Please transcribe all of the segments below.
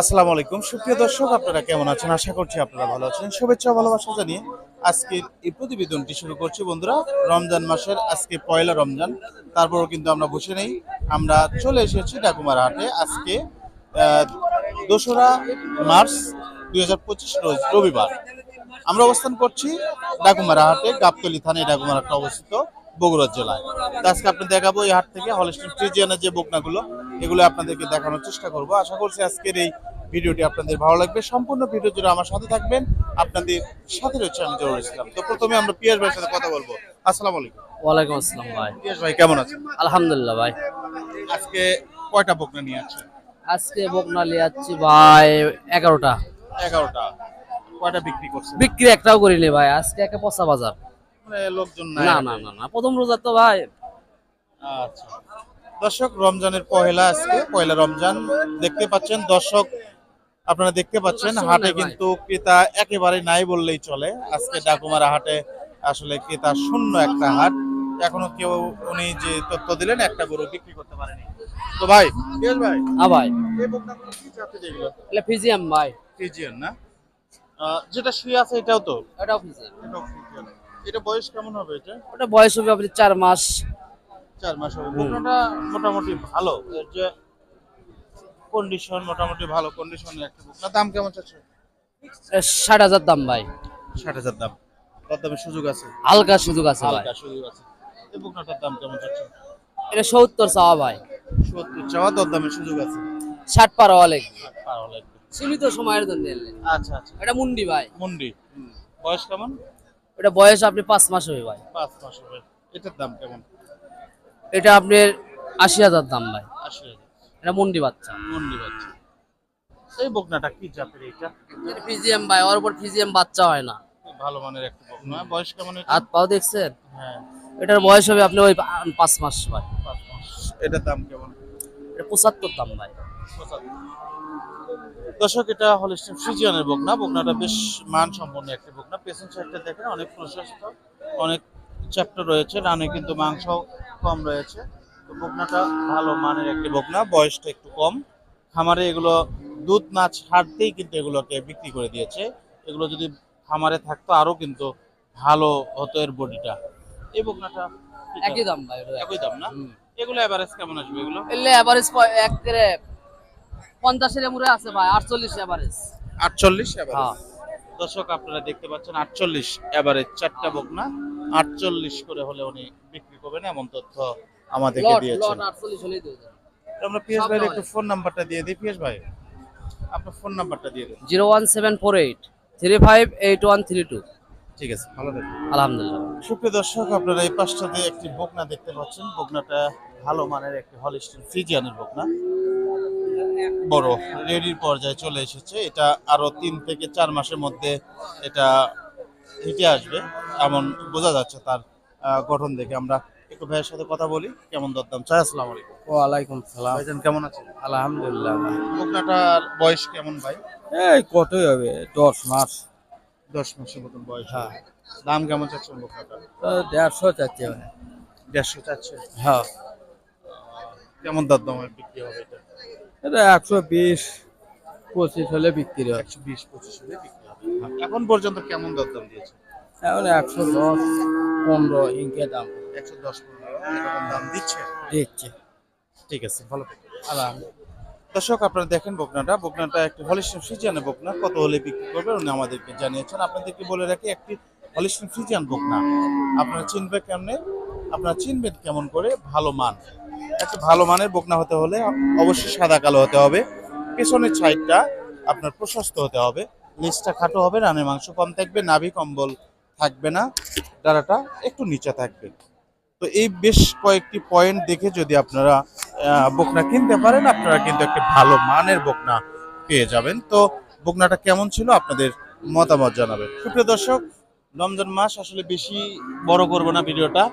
আসসালামু আলাইকুম। সুপ্রিয় দর্শক, আপনারা কেমন আছেন? আশা করছি আপনারা ভালো আছেন। শুভেচ্ছা ভালোবাসা জানিয়ে আজকের এই প্রতিবেদনটি শুরু করছি। বন্ধুরা, রমজান মাসের আজকে পয়লা রমজান, তারপরও কিন্তু আমরা বসে নেই। আমরা চলে এসেছি ডাকুমার হাটে। আজকে দোসরা মার্চ দুই রোজ রবিবার। আমরা অবস্থান করছি ডাকুমারা হাটে, গাবতলি থানায় ডাকুমার হাটটা অবস্থিত। বগুড়া জেলায়। তো আজকে আপনি দেখাবো এই হাট থেকে হলস্টিন ফ্রিজিয়ানের যে বকনাগুলো এগুলো আপনাদেরকে দেখানোর চেষ্টা করব। আশা করছি আজকের এই ভিডিওটি আপনাদের ভালো লাগবে। সম্পূর্ণ ভিডিও জুড়ে আমার সাথে থাকবেন আপনাদের সাথে রয়েছে আমি জরুর ইসলাম। তো প্রথমে আমরা পিয়াস ভাইয়ের সাথে কথা বলব। আসসালামু আলাইকুম। ওয়ালাইকুম আসসালাম ভাই। পিয়াস ভাই কেমন আছেন? আলহামদুলিল্লাহ ভাই। আজকে কয়টা বকনা নিয়ে আছেন আজকে বকনালি যাচ্ছি ভাই এগারোটা। এগারোটা। কয়টা বিক্রি করছেন? বিক্রি একটাও করিনি ভাই আজকে একটা পচা বাজার। লোকজন নাই না না না না প্রথম রোজার তো ভাই। আচ্ছা। দর্শক রমজানের পহেলা আজকে পয়লা রমজান দেখতে পাচ্ছেন দর্শক আপনারা দেখতে পাচ্ছেন হাটে কিন্তু ক্রেতা একেবারে নাই বললেই চলে। আজকে ডাকুমারা হাটে আসলে ক্রেতা শূন্য একটা হাট। এখনও কেউ উনি যে তথ্য দিলেন একটা গরু বিক্রি করতে পারেনি। তো ভাই ভাই? হ্যাঁ ভাই। এই বকনাগুলো কি জাতের এগুলো এটা ফিজিয়াম ভাই। ফ্রিজিয়ান না? যেটা শুয়ে আছে এটাও তো? এটাও ফিজিয়াম। এটা বয়স কেমন হবে এটা? ওটা বয়স হবে আপনি চার মাস। চার মাস হবে। বকনাটা মোটামুটি ভালো। যে কন্ডিশন মোটামুটি ভালো কন্ডিশনের একটা বকনা দাম কেমন চাচ্ছে ষাট হাজার দাম ভাই। ষাট হাজার দাম। তার দামে সুযোগ আছে? হালকা সুযোগ আছে হালকা সুযোগ আছে। এই বকনাটার দাম কেমন চাচ্ছে এটা সত্তর চাওয়া ভাই। সত্তর চাওয়া দর দামে সুযোগ আছে? ষাট পার লাগবে। সীমিত সময়ের জন্য আচ্ছা আচ্ছা। এটা মুন্ডি ভাই। মুন্ডি। বয়স কেমন? এটা বয়স আপনি পাঁচ মাস হবে ভাই। পাঁচ মাস হবে। এটার দাম কেমন? এটা আপনার আশি হাজার দাম ভাই। আশি হাজার। এটা মুন্ডি বাচ্চা। মুন্ডি বাচ্চা। এই বকনাটা কি জাতের এটা ফিজিয়াম ভাই ওর উপর বাচ্চা হয় না। ভালো মানের একটা বকনা। বয়স কেমন হাত পাও দেখছেন? হ্যাঁ। এটার বয়স হবে আপনি ওই পাঁচ মাস ভাই। পাঁচ মাস। এটার দাম কেমন? পঁচাত্তর দাম ভাই। দর্শক এটা হলিস্টিন ফ্রিজিয়ানের বকনা। বকনাটা বেশ মান সম্পন্ন একটা বকনা। পেছন সাইডটা দেখেন অনেক প্রশস্ত অনেক চ্যাপ্টার রয়েছে। রানে কিন্তু মাংস কম রয়েছে। তো বকনাটা ভালো মানের একটি বকনা। বয়সটা একটু কম। খামারে এগুলো দুধ না ছাড়তেই কিন্তু এগুলোকে বিক্রি করে দিয়েছে। এগুলো যদি খামারে থাকতো আরও কিন্তু ভালো হতো এর বডিটা। এই বকনাটা একই দাম। একই দাম না। এগুলো এভারেজ কেমন আসবে এগুলো? এলে এভারেজ এক ওয়ান থ্রি টু আছে ভাই 48 এভারেজ দর্শক আপনারা দেখতে পাচ্ছেন 48 এভারেজ চারটা করে হলে উনি বিক্রি করবেন এমন তথ্য পিএস একটু ফোন নাম্বারটা দিয়ে দিই। ভাই আপনার ফোন নাম্বারটা দিয়ে ঠিক আছে। ভালো থাকবেন। আলহামদুলিল্লাহ। সুপ্রিয় দর্শক আপনারা এই পাশটাতে একটি বকনা দেখতে পাচ্ছেন। বকনাটা ভালো মানের একটি হল হলিস্টিন ফ্রিজিয়ানের বকনা। বড় রেডির পর্যায়ে চলে এসেছে। এটা আরও তিন থেকে চার মাসের মধ্যে এটা হেঁটে আসবে এমন বোঝা যাচ্ছে তার গঠন দেখে। আমরা একটু ভাইয়ের সাথে কথা বলি। কেমন দরদাম চাই? আসসালামু আলাইকুম। ওয়ালাইকুম সালাম। ভাইজান কেমন আছেন? আলহামদুলিল্লাহ। বকনাটার বয়স কেমন ভাই? এই কতই হবে? দশ মাস। দশ মাসের মতন বয়স হ্যাঁ। দাম কেমন চাচ্ছেন বকনাটা তো দেড়শো চাচ্ছে ভাই দেড়শো চাচ্ছে? হ্যাঁ। কেমন দরদামে বিক্রি হবে এটা? এটা একশো বিশ পঁচিশ হলে বিক্রি হয়। একশো বিশ পঁচিশ হলে বিক্রি হবে। এখন পর্যন্ত কেমন দরদাম দিয়েছে? এখন একশো দশ পনেরো ইনকে দাম। একশো দশ পনেরো এরকম দাম দিচ্ছে? দিচ্ছে। ঠিক আছে ভালো থাকবেন। দর্শক, আপনারা দেখেন বকনাটা। বকনাটা একটি হলিস্টিন ফ্রিজিয়ান বকনা। কত হলে বিক্রি করবেন উনি আমাদেরকে জানিয়েছেন। আপনাদেরকে বলে রাখি, একটি হলিস্টিন ফ্রিজিয়ান বকনা। আপনারা চিনবে কেমনে? আপনারা চিনবেন কেমন করে? ভালো মান। একটা ভালো মানের বকনা হতে হলে অবশ্যই সাদা কালো হতে হবে। পেছনের সাইডটা আপনার প্রশস্ত হতে হবে। নিচটা খাটো হবে রানের মাংস কম থাকবে, নাভি কম্বল থাকবে না, ডাড়াটা একটু নিচে থাকবে। তো এই বেশ কয়েকটি পয়েন্ট দেখে যদি আপনারা বকনা কিনতে পারেন। আপনারা কিন্তু একটি ভালো মানের বকনা পেয়ে যাবেন। তো বকনাটা কেমন ছিল আপনাদের মতামত জানাবেন। সুপ্রিয় দর্শক, রমজান মাস আসলে বেশি বড় করব না ভিডিওটা।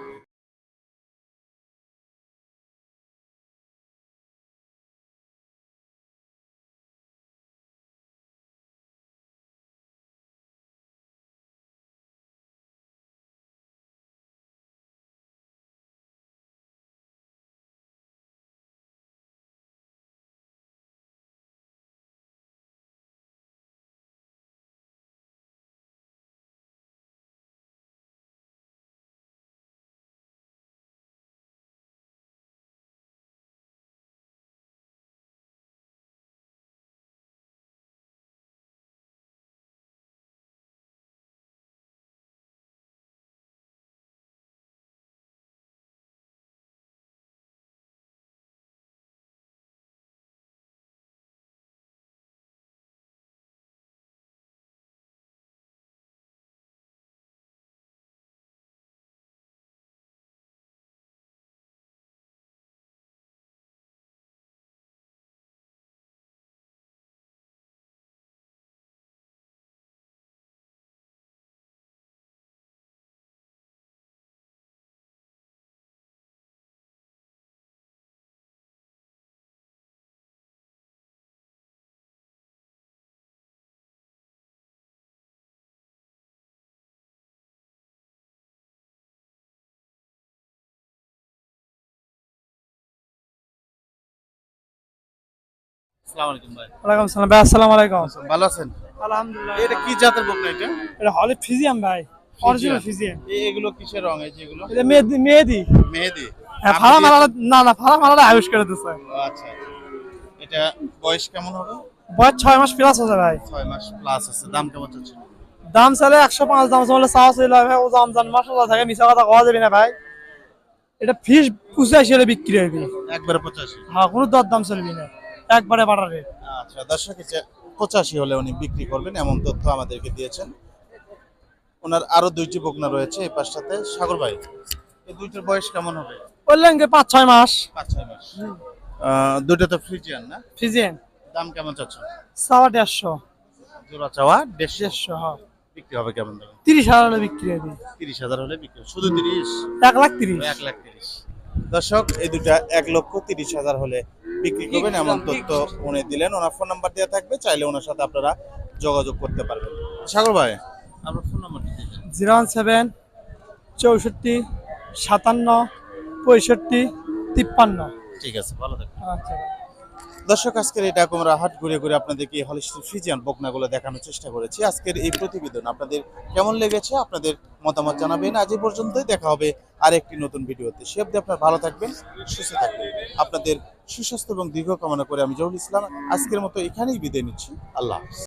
ভালো আছেন? আলহামদুলিল্লাহ। এটা কি জাতের বকনা এটা? এটা হলি ফিজিয়াম ভাই অরিজিনাল ফিজিয়াম। এগুলো কিসের রং? এই যেগুলো এটা মেহেদি মেহেদি। মেহেদি। হ্যাঁ না না আয়ুষ করে আচ্ছা আচ্ছা। এটা বয়স কেমন হবে? বয়স ছয় মাস প্লাস আছে ভাই। ছয় মাস প্লাস আছে। দাম কেমন চাচ্ছে দাম একশো পাঁচ দাম চাইলে চাওয়া ছিল ভাই ও দাম জান থাকে মিশা কথা কওয়া যাবে না ভাই। এটা ফিস পঁচাশি হলে বিক্রি হবে একবারে পঁচাশি। হ্যাঁ কোনো দর দাম চলবি না। একবারে বাড়ার রেট আচ্ছা দর্শক যে পঁচাশি হলে উনি বিক্রি করবেন এমন তথ্য আমাদেরকে দিয়েছেন। ওনার আরও দুইটি বকনা রয়েছে এই পাশটাতে। সাগর ভাই এই দুইটার বয়স কেমন হবে? বললেন কি পাঁচ ছয় মাস। পাঁচ ছয় মাস। দুইটা তো ফ্রিজিয়ান না? ফিজিয়ান দাম কেমন চাচ্ছ? চাওয়া দেড়শো। জোড়া চাওয়া দেড়শো। হ্যাঁ। বিক্রি হবে কেমন দাম? তিরিশ হাজার হলে বিক্রি হবে। তিরিশ হাজার হলে বিক্রি। শুধু তিরিশ? এক লাখ তিরিশ। এক লাখ তিরিশ। দর্শক এই দুটা এক লক্ষ তিরিশ হাজার হলে বিক্রি করবেন এমন তথ্য উনি দিলেন। ওনার ফোন নাম্বার দেওয়া থাকবে চাইলে ওনার সাথে আপনারা যোগাযোগ করতে পারবেন। সাগর ভাই। আপনার phone number zero one seven চৌষট্টি সাতান্ন পঁয়ষট্টি তিপ্পান্ন। ঠিক আছে ভালো থাকবে আচ্ছা। দর্শক, আজকের এই ডাকুমরা হাট ঘুরে ঘুরে আপনাদেরকে এই হলিস্টিক ফ্রিজিয়ান বকনাগুলো দেখানোর চেষ্টা করেছি। আজকের এই প্রতিবেদন আপনাদের কেমন লেগেছে, আপনাদের মতামত জানাবেন। আজ পর্যন্তই দেখা হবে আর একটি নতুন ভিডিওতে। সে অব্দি আপনার ভালো থাকবেন, সুস্থ থাকবেন। আপনাদের সুস্বাস্থ্য এবং দীর্ঘ কামনা করে আমি জহুল ইসলাম, আজকের মতো এখানেই বিদায় নিচ্ছি। আল্লাহ হাফেজ।